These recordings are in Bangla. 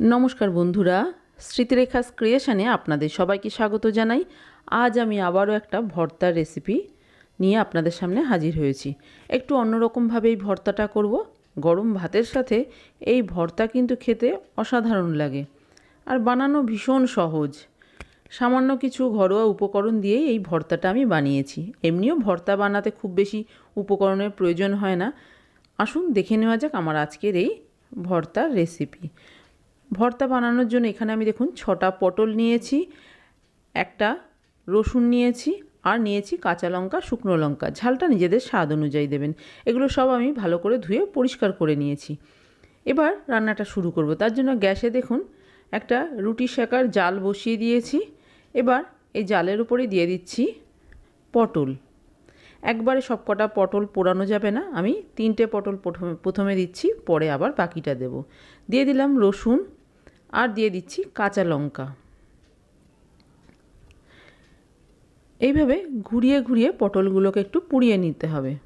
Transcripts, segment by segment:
নমস্কার বন্ধুরা স্মৃতিরেখাস ক্রিয়েশনে আপনাদের সবাইকে স্বাগত জানাই। আজ আমি আবারও একটা ভর্তার রেসিপি নিয়ে আপনাদের সামনে হাজির হয়েছি। একটু অন্যরকমভাবে এই ভর্তাটা করব। গরম ভাতের সাথে এই ভর্তা কিন্তু খেতে অসাধারণ লাগে। আর বানানো ভীষণ সহজ। সামান্য কিছু ঘরোয়া উপকরণ দিয়েই এই ভর্তাটা আমি বানিয়েছি। এমনিও ভর্তা বানাতে খুব বেশি উপকরণের প্রয়োজন হয় না। আসুন দেখে নেওয়া যাক আমার আজকের এই ভর্তার রেসিপি ভর্তা বানানোর জন্য এখানে আমি দেখুন ছটা পটল নিয়েছি, একটা রসুন নিয়েছি, আর নিয়েছি কাঁচা লঙ্কা, শুকনো লঙ্কা। ঝালটা নিজেদের স্বাদ অনুযায়ী দেবেন। এগুলো সব আমি ভালো করে ধুয়ে পরিষ্কার করে নিয়েছি। এবার রান্নাটা শুরু করব। তার জন্য গ্যাসে দেখুন একটা রুটি শেকার জাল বসিয়ে দিয়েছি। এবার এই জালের উপরে দিয়ে দিচ্ছি পটল। একবারে সব কটা পটল পোড়ানো যাবে না। আমি তিনটে পটল প্রথমে প্রথমে দিচ্ছি, পরে আবার বাকিটা দেব। দিয়ে দিলাম রসুন আর দিয়ে দিচ্ছি কাঁচা লঙ্কা। এইভাবে ঘুরিয়ে ঘুরিয়ে পটলগুলোকে একটু পুড়িয়ে নিতে হবে।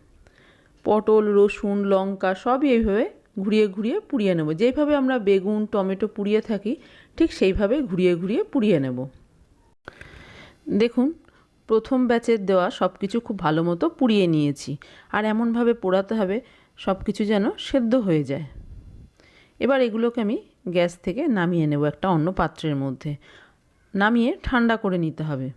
পটল, রসুন, লঙ্কা সবই এইভাবে ঘুরিয়ে ঘুরিয়ে পুড়িয়ে নেব। যেইভাবে আমরা বেগুন, টমেটো পুড়িয়ে থাকি, ঠিক সেইভাবে ঘুরিয়ে ঘুরিয়ে পুড়িয়ে নেব। দেখুন, প্রথম ব্যাচের দেওয়া সব কিছু খুব ভালো মতো পুড়িয়ে নিয়েছি। আর এমনভাবে পোড়াতে হবে সব কিছু যেন সেদ্ধ হয়ে যায়। এবার এগুলোকে আমি গ্যাস থেকে নামিয়ে নেব একটা অন্য পাত্রের মধ্যে। নামিয়ে ঠান্ডা করে নিতে হবে।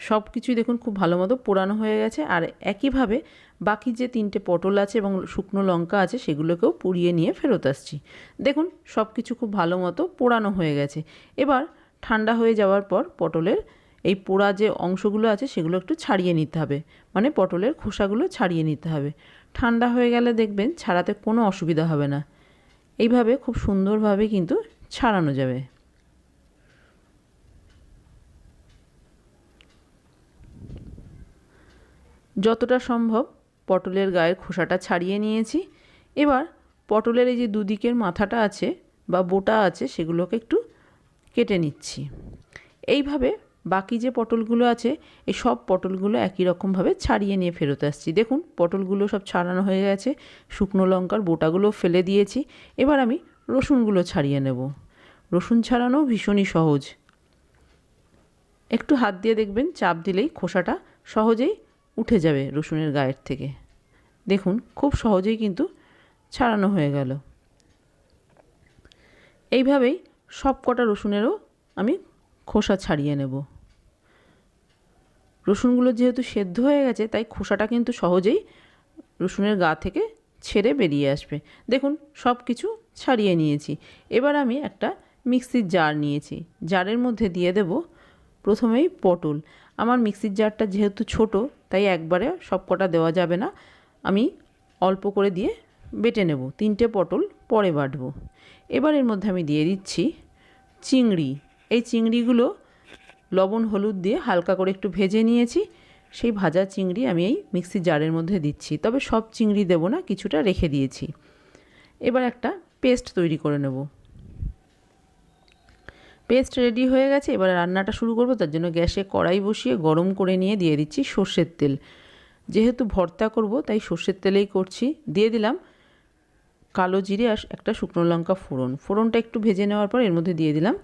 সব কিছুই দেখুন খুব ভালো মতো পোড়ানো হয়ে গেছে আর একইভাবে বাকি যে তিনটে পটল আছে এবং শুকনো লঙ্কা আছে সেগুলোকেও পুড়িয়ে নিয়ে ফেরত আসছি। দেখুন সব কিছু খুব ভালো মতো পোড়ানো হয়ে গেছে। এবার ঠান্ডা হয়ে যাওয়ার পর পটলের এই পোড়া যে অংশগুলো আছে সেগুলো একটু ছাড়িয়ে নিতে হবে। মানে পটলের খোসাগুলো ছাড়িয়ে নিতে হবে। ঠান্ডা হয়ে গেলে দেখবেন ছাড়াতে কোনো অসুবিধা হবে না। এইভাবে খুব সুন্দরভাবে কিন্তু ছাড়ানো যাবে। যতটা সম্ভব পটলের গায়ের খোসাটা ছাড়িয়ে নিয়েছি। এবার পটলের এই যে দুদিকের মাথাটা আছে বা বোটা আছে সেগুলোকে একটু কেটে নিচ্ছি। এইভাবে বাকি যে পটলগুলো আছে, এই সব পটলগুলো একই রকমভাবে ছাড়িয়ে নিয়ে ফেরত আসছি। দেখুন, পটলগুলো সব ছাড়ানো হয়ে গেছে, শুকনো লঙ্কার বোটাগুলো ফেলে দিয়েছি, এবার আমি রসুনগুলো ছাড়িয়ে নেব। রসুন ছাড়ানো ভীষণই সহজ। একটু হাত দিয়ে দেখবেন, চাপ দিলেই খোসাটা সহজেই উঠে যাবে রসুনের গায়ের থেকে। দেখুন, খুব সহজেই কিন্তু ছাড়ানো হয়ে গেল। এইভাবেই সব কটা রসুনেরও আমি খোসা ছাড়িয়ে নেব। রসুনগুলো যেহেতু সেদ্ধ হয়ে গেছে, তাই খোসাটা কিন্তু সহজেই রসুনের গা থেকে ছেড়ে বেরিয়ে আসবে। দেখুন সব কিছু ছাড়িয়ে নিয়েছি। এবার আমি একটা মিক্সির জার নিয়েছি। জারের মধ্যে দিয়ে দেব প্রথমেই পটল। আমার মিক্সির জারটা যেহেতু ছোট, তাই একবারে সব কটা দেওয়া যাবে না। আমি অল্প করে দিয়ে বেটে নেব। তিনটে পটল পরে বাটবো। এবার এর মধ্যে আমি দিয়ে দিচ্ছি চিংড়ি। এই চিংড়িগুলো লবণ, হলুদ দিয়ে হালকা করে একটু ভেজে নিয়েছি। সেই ভাজা চিংড়ি আমি এই মিক্সির জারের মধ্যে দিচ্ছি। তবে সব চিংড়ি দেবো না, কিছুটা রেখে দিয়েছি। এবার একটা পেস্ট তৈরি করে নেব। পেস্ট রেডি হয়ে গেছে। এবার রান্নাটা শুরু করব। তার জন্য গ্যাসে কড়াই বসিয়ে গরম করে নিয়ে দিয়ে দিচ্ছি সর্ষের তেল। যেহেতু ভর্তা করব, তাই সর্ষের তেলেই করছি। দিয়ে দিলাম কালো জিরে আর একটা শুকনো লঙ্কা ফোড়ন। ফোড়নটা একটু ভেজে নেওয়ার পর এর মধ্যে দিয়ে দিলাম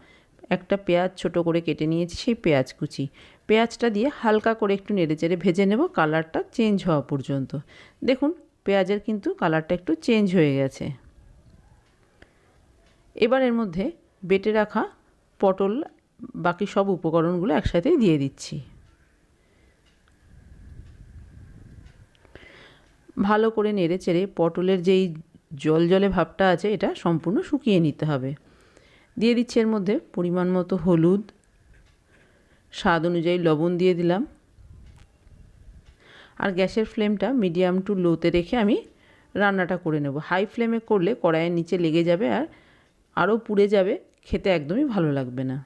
একটা পেঁয়াজ ছোট করে কেটে নিয়েছি, সেই পেঁয়াজ কুচি। পেঁয়াজটা দিয়ে হালকা করে একটু নেড়ে চেড়ে ভেজে নেব, কালারটা চেঞ্জ হওয়া পর্যন্ত। দেখুন, পেঁয়াজের কিন্তু কালারটা একটু চেঞ্জ হয়ে গেছে। এবার এর মধ্যে বেটে রাখা পটল, বাকি সব উপকরণগুলো একসাথে দিয়ে দিচ্ছি। ভালো করে নেড়ে চেড়ে পটলের যেই জল জলে ভাবটা আছে, এটা সম্পূর্ণ শুকিয়ে নিতে হবে। দিয়ে দিচ্ছি এর মধ্যে পরিমাণ মতো হলুদ, স্বাদ অনুযায়ী লবণ দিয়ে দিলাম। আর গ্যাসের ফ্লেমটা মিডিয়াম টু লোতে রেখে আমি রান্নাটা করে নেব। হাই ফ্লেমে করলে কড়াইয়ের নিচে লেগে যাবে আর আরও পুড়ে যাবে, খেতে একদমই ভালো লাগবে না।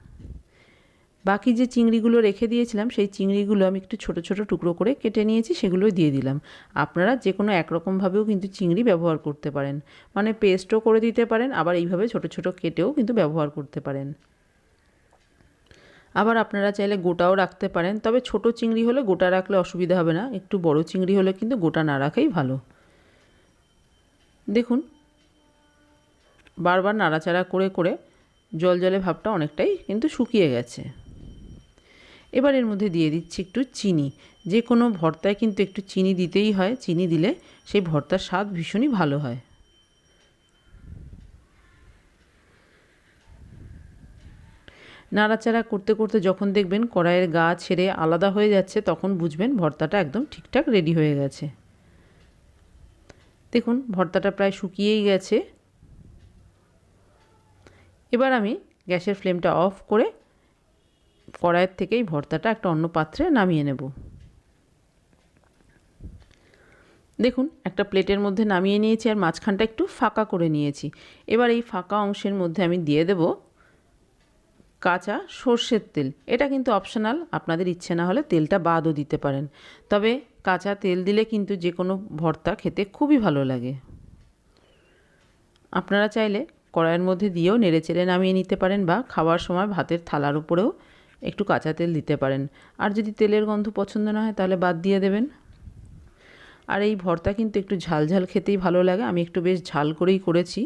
বাকি যে চিংড়িগুলো রেখে দিয়েছিলাম, সেই চিংড়িগুলো আমি একটু ছোট ছোট টুকরো করে কেটে নিয়েছি, সেগুলোই দিয়ে দিলাম। আপনারা যে কোনো একরকমভাবেও কিন্তু চিংড়ি ব্যবহার করতে পারেন। মানে পেস্টও করে দিতে পারেন, আবার এইভাবে ছোট ছোট কেটেও কিন্তু ব্যবহার করতে পারেন। আবার আপনারা চাইলে গোটাও রাখতে পারেন, তবে ছোট চিংড়ি হলে গোটা রাখলে অসুবিধা হবে না, একটু বড় চিংড়ি হলে কিন্তু গোটা না রাখাই ভালো। দেখুন, বারবার নাড়াচাড়া করে করে জল জলে ভাবটা অনেকটাই কিন্তু শুকিয়ে গেছে। এবার এর মধ্যে দিয়ে দিচ্ছি একটু চিনি। যে কোনো ভর্তায় কিন্তু একটু চিনি দিতেই হয়। চিনি দিলে সেই ভর্তার স্বাদ ভীষণই ভালো হয়। নাড়াচাড়া করতে করতে যখন দেখবেন কড়াইয়ের গা ছেড়ে আলাদা হয়ে যাচ্ছে, তখন বুঝবেন ভর্তাটা একদম ঠিকঠাক রেডি হয়ে গেছে। দেখুন, ভর্তাটা প্রায় শুকিয়েই গেছে। এবার আমি গ্যাসের ফ্লেমটা অফ করে কড়াইয়ের থেকেই ভর্তাটা একটা অন্য পাত্রে নামিয়ে নেব। দেখুন, একটা প্লেটের মধ্যে নামিয়ে নিয়েছি আর মাঝখানটা একটু ফাঁকা করে নিয়েছি। এবার এই ফাঁকা অংশের মধ্যে আমি দিয়ে দেব কাঁচা সর্ষের তেল। এটা কিন্তু অপশনাল, আপনাদের ইচ্ছে না হলে তেলটা বাদও দিতে পারেন। তবে কাঁচা তেল দিলে কিন্তু যে কোনো ভর্তা খেতে খুবই ভালো লাগে। আপনারা চাইলে কড়াইয়ের মধ্যে দিয়েও নেড়ে চেড়ে নামিয়ে নিতে পারেন বা খাওয়ার সময় ভাতের থালার উপরেও একটু কাঁচা তেল দিতে পারেন। আর যদি তেলের গন্ধ পছন্দ না হয়, তাহলে বাদ দিয়ে দেবেন। আর এই ভর্তা কিন্তু একটু ঝাল ঝাল খেতেই ভালো লাগে। আমি একটু বেশ ঝাল করেই করেছি।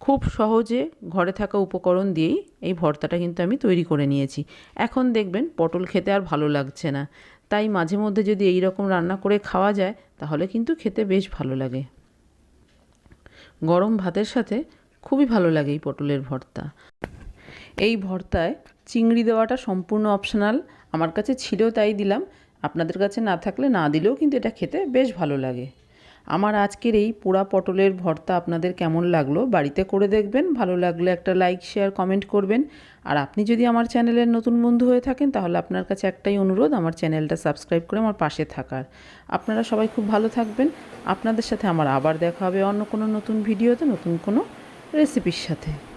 খুব সহজে ঘরে থাকা উপকরণ দিয়েই এই ভর্তাটা কিন্তু আমি তৈরি করে নিয়েছি। এখন দেখবেন পটল খেতে আর ভালো লাগছে না। তাই মাঝে মধ্যে যদি এই রকম রান্না করে খাওয়া যায়, তাহলে কিন্তু খেতে বেশ ভালো লাগে। গরম ভাতের সাথে খুবই ভালো লাগে এই পটলের ভর্তা। এই ভর্তায় চিংড়ি দেওয়াটা সম্পূর্ণ অপশনাল আমার কাছে ছিল তাই দিলাম। আপনাদের কাছে না থাকলে না দিলেও কিন্তু এটা খেতে বেশ ভালো লাগে। আমার আজকের এই পোড়া পটলের ভর্তা আপনাদের কেমন লাগল বাড়িতে করে দেখবেন। ভালো লাগলে একটা লাইক শেয়ার কমেন্ট করবেন। আর আপনি যদি আমার চ্যানেলের নতুন বন্ধু হয়ে থাকেন, তাহলে আপনার কাছে একটাই অনুরোধ, আমার চ্যানেলটা সাবস্ক্রাইব করে আমার পাশে থাকার। আপনারা সবাই খুব ভালো থাকবেন। আপনাদের সাথে আমার আবার দেখা হবে অন্য কোনো নতুন ভিডিওতে নতুন কোনো রেসিপির সাথে।